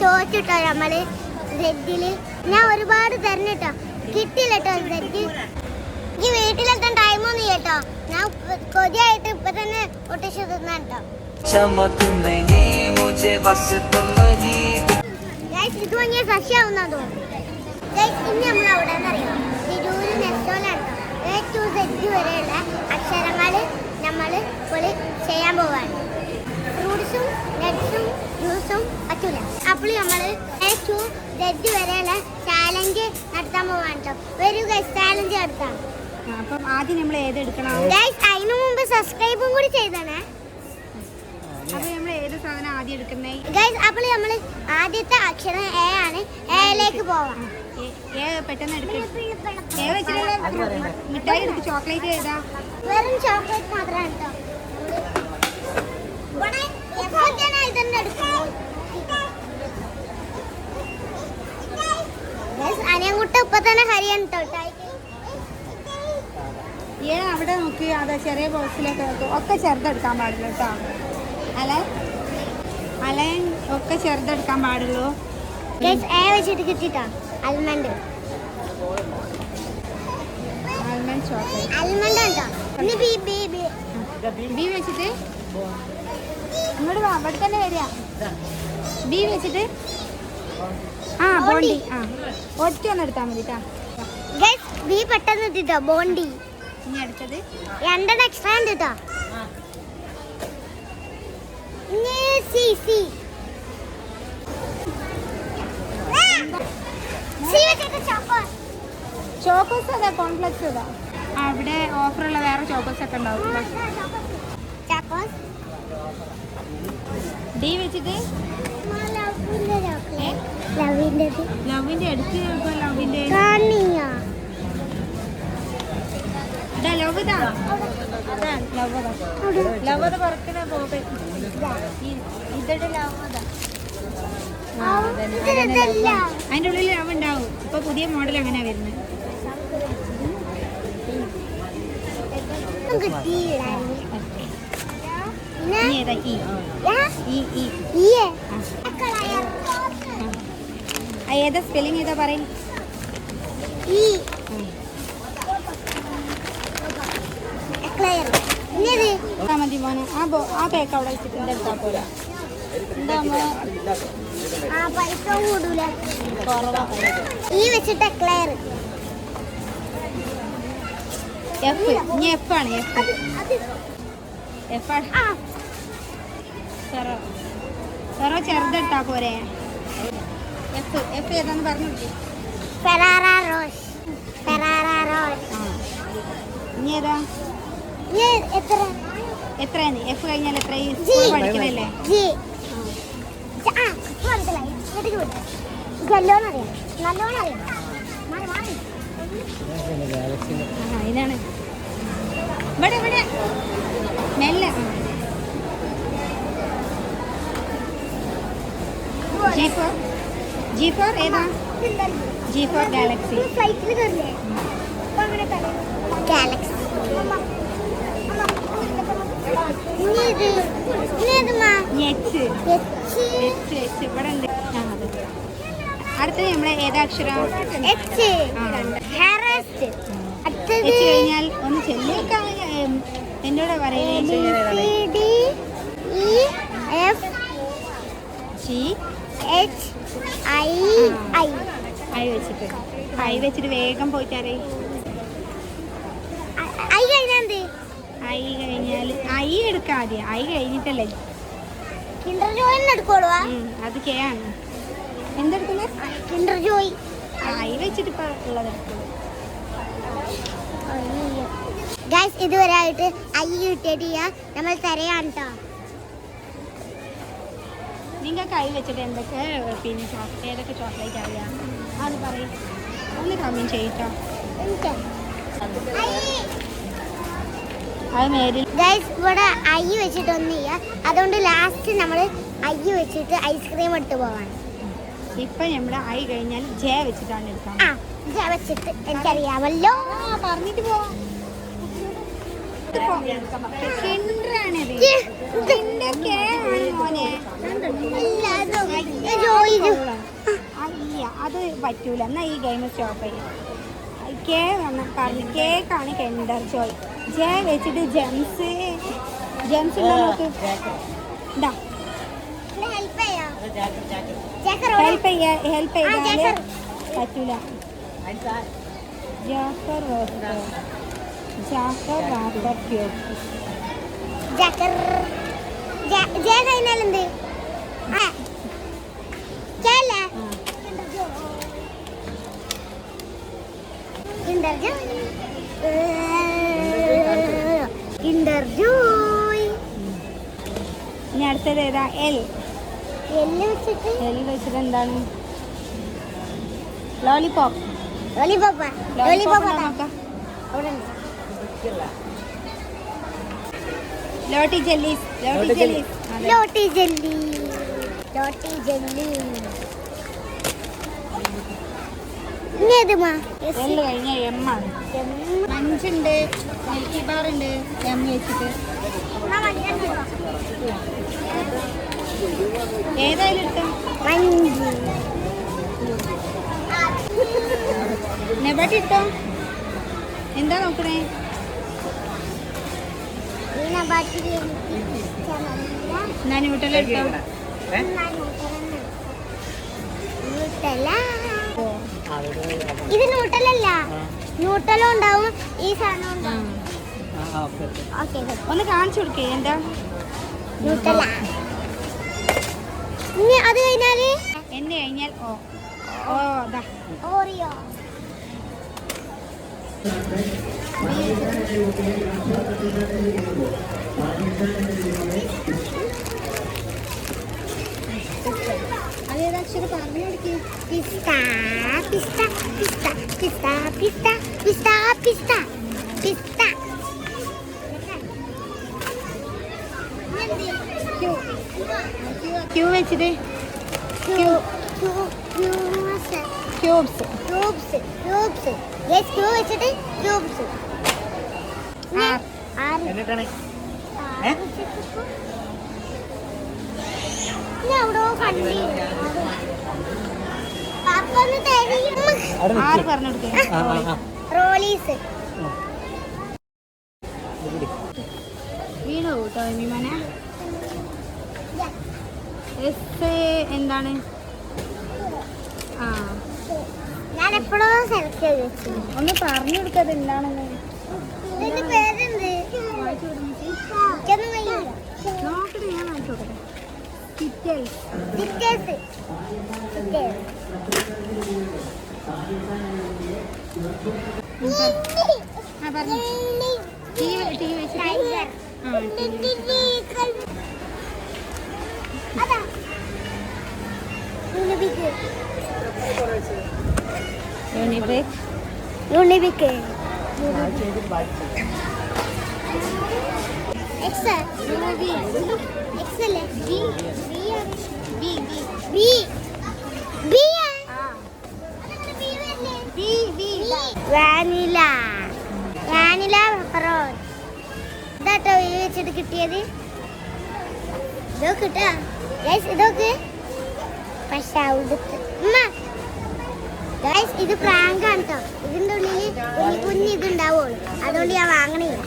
ചോദിച്ചിട്ടോ നമ്മൾ ബ്രെഡിൽ ഞാൻ ഒരുപാട് തരണിട്ടോ. കിട്ടില്ല കേട്ടോ ബ്രെഡ് ഈ വീട്ടിലെത്താൻ ടൈമൊന്നും കേട്ടോ ഞാൻ കൊതിയായിട്ട് ഇപ്പൊ തന്നെ ഒട്ടിച്ചു തിന്നാൻ കേട്ടോ ഇത് ഭംഗിയ സസ്യാവുന്ന തോന്നുന്നു. ഇനി നമ്മൾ എ ടു സെഡ് നമ്മൾ ചെയ്യാൻ പോവാണ്. ഫ്രൂട്ട്സും നട്ട്സും ജ്യൂസും പറ്റൂല. അപ്പോൾ നമ്മൾ ടു സെഡ് വരെയുള്ള ചാലഞ്ച് നടത്താൻ പോവാണ് ഒരു ഗൈസ് ചാലഞ്ച് നടത്താം. അപ്പം ആദ്യം നമ്മൾ ഏതെടുക്കണം ഗൈസ് അതിനു മുമ്പ് സബ്സ്ക്രൈബും കൂടി ചെയ്തണേ. അപ്പൊ നമ്മൾ ഏത് സാധനം ആദ്യം എടുക്കുന്നേ? ഗൈസ് അപ്പോൾ നമ്മൾ ആദ്യത്തെ അക്ഷരം എ ആണ്. എയിലേക്ക് പോവാം. ഏ- പെട്ടെന്ന് എടുക്കും. ഏ വെച്ചിട്ടുള്ള മിഠായി ചോക്ലേറ്റ് ഏതാ വെറും ചോക്ലേറ്റ് മാത്രമാണ് കേട്ടോ അനിയൻകുട്ട ഇപ്പൊ തന്നെ ഹരിയാണ് ഏ അവിടെ നോക്കി. അതാ ചെറിയ ബോക്സിലൊക്കെ ഒക്കെ ചെറുതെടുക്കാൻ പാടില്ല കേട്ടോ അല അലൻ ഒക്കെ ചെറുതെടുക്കാൻ പാടുള്ളൂ. വെച്ചിട്ട് കിട്ടിട്ടോ. Almond almond chocolate almond B B വെച്ചിട്ട്? ഇങ്ങോട്ട് വാ അവിടെ തന്നെ വരിക. ബി വെച്ചിട്ട് ആ ബോണ്ടി. ആ ഒറ്റ ഒന്ന് എടുത്താൽ മതി കേട്ടോ ബി പെട്ടെന്ന് ബോണ്ടി. ഇനി അടുത്തത്? രണ്ടെണ്ണം എക്സ്ട്രാ ഉണ്ട് കേട്ടോ ഇനി സി സി. സി വെച്ചിട്ട് ചോക്കോ ചോക്കോസ് അതാ കോൺഫ്ലെക്സ് അതാ അവിടെ ഓഫറുള്ള വേറെ ചോക്കോസ് ഒക്കെ ഉണ്ടാവും ഡി വെച്ചിട്ട്? ലവിന്റെ അടുത്ത് നോക്കുക ലവിന്റെ. ലവ് ഇതാ അത് പറക്കണ പോകെ ഉള്ളിൽ ലവ് ഉണ്ടാവും ഇപ്പൊ പുതിയ മോഡൽ അങ്ങനെ വരുന്നത്? ഇനി ഏതാ ഈ ഈ. ഈ. ആ. ഏതാ സ്പെല്ലിംഗ് ഏതാ പറയും? മതി മോനെ. ആ ബോ ആ പേക്ക് അവിടെ വെച്ചിട്ടുണ്ട് എടുത്താൽ പോരാ. ആ പൈസ കൂടൂല. ഈ വെച്ചിട്ട് ക്ലെയർ എഫ് ഇനി എഫ് ആണ് എഫ് സെറോ. സെറോ ചെറുതെടുത്താ പോരെ. എഫ് എഫ് ഏതാന്ന് പറഞ്ഞു റോസ് റോസ് ഇനി ഏതാ? എത്ര? എത്രയാണ് എഫ് കഴിഞ്ഞാൽ എത്ര? പഠിക്കണല്ലേ ജി. ഇവിടെ ഇപ്പൊ മനസ്സിലായി വീട്ടിൽ വിട്ടു നല്ലോണം അറിയാം നല്ലോണം അറിയാം മാറി മാറി ആ ഇതാണ് ഇവിടെ ഇവിടെ മെല്ലെ ജി ഫോർ ജി ഫോർ ഏതാ? ജി ഫോർ ഗാലക്സി ഗാലക്സി അടുത്തത് നമ്മുടെ ഏതാക്ഷരം കഴിഞ്ഞാൽ ഒന്ന് ചെല്ലിയൊക്കെ എന്നോട് പറയുന്നത് G H I I. I വെച്ചിട്ട്. ഐ വെച്ചിട്ട് വേഗം പോയിട്ടാറേ ഐ കഴിഞ്ഞാൽ ഐ കഴിഞ്ഞാൽ ഐ എടുക്കാം ആദ്യം. ഐ കഴിഞ്ഞിട്ടല്ലേ? കിൻഡർ ജോയിന് എടുക്കോളൂ അത് കെ ആണ്. എന്തെടുക്കുന്നത് കിൻഡർ ജോയ് ഐ വെച്ചിട്ട് ഇപ്പൊ ഉള്ളത് ഗൈസ് ഇതുവരെ ആയിട്ട് ഐ കിട്ടിയിട്ടില്ല. നമ്മൾ തരയാണ് കേട്ടോ നിങ്ങൾക്ക് കൈ വെച്ചിട്ട് എന്തൊക്കെ പിന്നെ ചോക്ലേറ്റ് ഏതൊക്കെ ചോക്ലേറ്റ് അറിയാം? അത് പറയും. ഒന്ന് കമ്മിങ് ചെയ്യിട്ടോ. അത് മേരിൽ ഗൈസ് ഇവിടെ ഐ വെച്ചിട്ടൊന്നുമില്ല അതുകൊണ്ട് ലാസ്റ്റ് നമ്മൾ ഐ വെച്ചിട്ട് ഐസ്ക്രീം എടുത്ത് പോവാണ്. ഇപ്പൊ നമ്മുടെ ഐ കഴിഞ്ഞാൽ ജെ വെച്ചിട്ടാണ് എടുക്കാം ഇത് വെച്ചിട്ട് എനിക്കറിയാമല്ലോ. പറഞ്ഞിട്ട് പോവാം കിണ്ടറാണിത് ഛെ, ഇത് കിണ്ടർ കെ ആണ് മോനെ ഇല്ല, ഇത് ജോയിന് അത് പറ്റൂല. എന്നാ ഈ ഗെയിം സ്റ്റോപ്പ് ചെയ്യും. കെ എന്ന് പറഞ്ഞു കേക്കാണ് കെൻഡർ ജോയ്. ജെ വെച്ചിട്ട് ജെംസ് ജെംസ് ഉണ്ടോ നോക്ക്. ഇതാ. ഹെൽപ്പ് ചെയ്യാം? ജാക്കർ ഹെൽപ്പ് ജാക്കർ. പറ്റൂല. ജാഫർ ജാഫർ റാപ്പർ ക്യൂബ് ജാക്കർ ജയ കഴിഞ്ഞാൽ എന്ത് ആ കേല കിൻഡർ ജോയ് ജോയ് ഇനി അടുത്തത് ഏതാ? എൽ എല്ല് വെച്ചിട്ട്? എൽ വെച്ചിട്ട് എന്താണ്? ലോലിപോപ്പ് ലോലിപോപ്പ് ലോലിപോപ്പ് ലോലിപോപ്പ നോക്കാം? അവിടെ Lotte jellies Lotte jellies Lotte jelly Lotte jelly ഇനി ഏതുമാ എൽ കഴിഞ്ഞ എം ആണ്. മഞ്ചുണ്ട് മിൽക്കി ബാർ ഉണ്ട് എം വെച്ചിട്ട് ഏതായാലും ഇട്ടോ മഞ്ച്. നെബട്ടി ഇട്ടോ? എന്താ നോക്കണേ? വീണ ബാട്ടിൽ ഇത് ന്യൂട്ടലല്ല ന്യൂട്ടലും ഉണ്ടാവും ഈ സാധനം ഉണ്ടാവും. ഒന്ന് കാണിച്ചു കൊടുക്കേ എന്താ? ന്യൂട്ടല ഇനി അത് കഴിഞ്ഞാൽ? എന്ന് കഴിഞ്ഞാൽ ഓ. ഓ. ഓറിയോ. അതേതാ അക്ഷരം പറഞ്ഞു കൊടുക്കേ. പിസ്ത പിസ്ത പിസ്ത പിസ്ത പിസ്ത പിസ്ത പിസ്ത പിസ്ത. ക്യൂ വെച്ചിട്ട് Q. Q quiz cubes. Cubes cubes. Yes Q വെച്ചിട്ട് ക്യൂബ്സ്. ആ എന്നിട്ടാണ് ആറ് ആറ് പറഞ്ഞു റോളീസ്. വീണു കേട്ടോ എമിമന എസ് എന്താണ്? ആ. ഞാൻ എപ്പോഴോ സെലക്ട് ചെയ്ത് വെച്ചു. ഒന്ന് പറഞ്ഞു കൊടുക്കത് എന്താണെന്ന്. നോക്കട്ടെ ഞാൻ വായിച്ചു Unibic Unibic Excel Excel vanilla vanilla പെപ്പറോൺ ഇതാട്ടോ ഈ വെച്ചിട്ട് കിട്ടിയത്. ഇതൊക്കെ കിട്ടാ ഇതൊക്കെ? പക്ഷെ അവിടുത്തെ ഉമ്മ. ഗൈസ് ഇത് പ്രാങ്കാണ് കേട്ടോ ഇതിന്റെ ഉള്ളിൽ കുഞ്ഞു കുഞ്ഞു ഇതുണ്ടാവുള്ളൂ. അതുകൊണ്ട് ഞാൻ വാങ്ങണില്ല.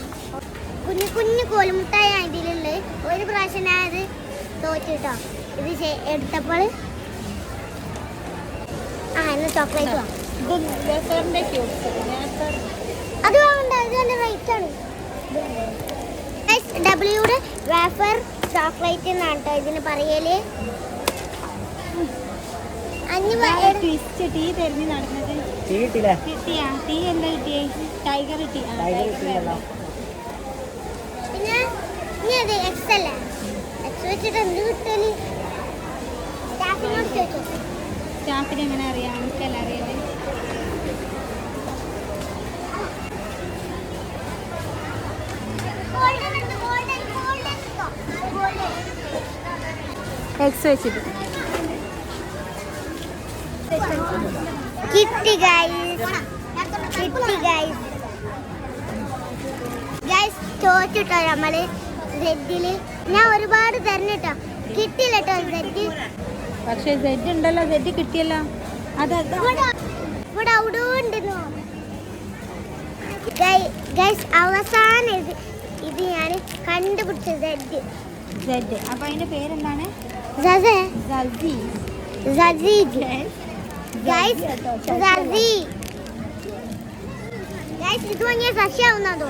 കുഞ്ഞു കുഞ്ഞു കോലുമുട്ടായ ഇതിലുള്ളത്. ഒരു പ്രാവശ്യം ഞാൻ അത് തോറ്റിട്ടോ. ഇത് എടുത്തപ്പോൾ ആ എന്നാ ചോക്ലേറ്റ് വാങ്ങാം അത് വേണ്ട ഇത് നല്ല ഡബ്ല്യൂടെ വേഫർ ചോക്ലേറ്റ് എന്നാണ് കേട്ടോ ഇതിന് പറയൽ. ടൈഗർ പിന്നെ നാട്ടിൽ എങ്ങനെ അറിയാം? നമുക്കല്ല അറിയാതെ എക്സ് വെച്ചിട്ട്. കിട്ടി ഗൈസ് കിട്ടി ചോദിച്ചിട്ടോ നമ്മൾ ഞാൻ ഒരുപാട് തരണിട്ടോ. കിട്ടിയില്ലട്ടോ റെഡ് പക്ഷേ സെറ്റ് ഉണ്ടല്ലോ സെറ്റ് കിട്ടിയല്ലോ. അത് അവസാനം ഇത് ഇത് ഞാൻ കണ്ടുപിടിച്ച സെഡ് സെഡ് അപ്പൊ അതിന്റെ പേരെന്താണ്? ഇത് ഭംഗിയ സസ്യാവുന്നതോ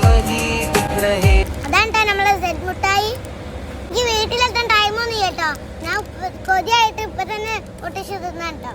കൊതിയായിട്ട് ഇപ്പൊ തന്നെ ഒട്ടിച്ചു തിന്നാട്ടോ